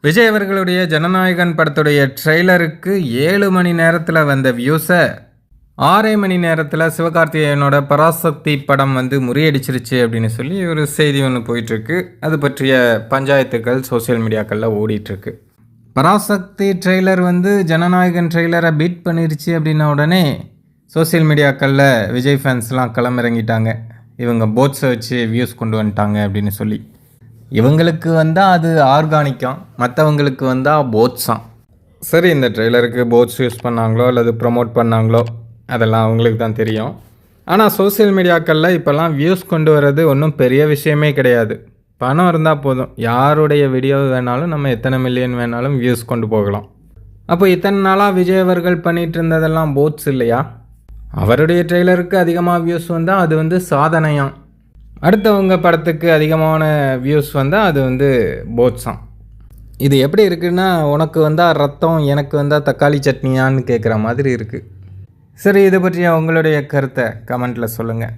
விஜய் அவர்களுடைய ஜனநாயகன் படத்துடைய ட்ரெய்லருக்கு ஏழு மணி நேரத்தில் வந்த வியூஸை ஆறே மணி நேரத்தில் சிவகார்த்திகேயனோட பராசக்தி படம் வந்து முறியடிச்சிருச்சு அப்படின்னு சொல்லி ஒரு செய்தி ஒன்று போயிட்டுருக்கு. அது பற்றிய பஞ்சாயத்துக்கள் சோஷியல் மீடியாக்களில் ஓடிட்டுருக்கு. பராசக்தி ட்ரெய்லர் வந்து ஜனநாயகன் ட்ரெய்லரை பீட் பண்ணிருச்சு அப்படின்ன உடனே சோஷியல் மீடியாக்களில் விஜய் ஃபேன்ஸ்லாம் களமிறங்கிட்டாங்க. இவங்க போட்ஸை வச்சு வியூஸ் கொண்டு வந்துட்டாங்க அப்படின்னு சொல்லி. இவங்களுக்கு வந்தால் அது ஆர்கானிக்கம் மற்றவங்களுக்கு வந்தால் போட்ஸாம் சரி இந்த ட்ரெய்லருக்கு போட்ஸ் யூஸ் பண்ணாங்களோ அல்லது ப்ரமோட் பண்ணாங்களோ அதெல்லாம் அவங்களுக்கு தான் தெரியும். ஆனால் சோஷியல் மீடியாக்களில் இப்போல்லாம் வியூஸ் கொண்டு வர்றது ஒன்றும் பெரிய விஷயமே கிடையாது. பணம் இருந்தால் போதும். யாருடைய வீடியோ வேணாலும் நம்ம எத்தனை மில்லியன் வேணாலும் வியூஸ் கொண்டு போகலாம். அப்போ இத்தனை நாளாக விஜய் அவர்கள் பண்ணிகிட்டு இருந்ததெல்லாம் போட்ஸ் இல்லையா? அவருடைய ட்ரெய்லருக்கு அதிகமாக வியூஸ் வந்தால் அது வந்து சாதனையாம். அடுத்தவங்க படத்துக்கு அதிகமான வியூஸ் வந்தால் அது வந்து போட்ஸாம் இது எப்படி இருக்குன்னா உனக்கு வந்தால் ரத்தம் எனக்கு வந்தால் தக்காளி சட்னியான்னு கேட்குற மாதிரி இருக்குது சரி இதை பற்றி உங்களுடைய கருத்தை கமெண்ட்டில் சொல்லுங்கள்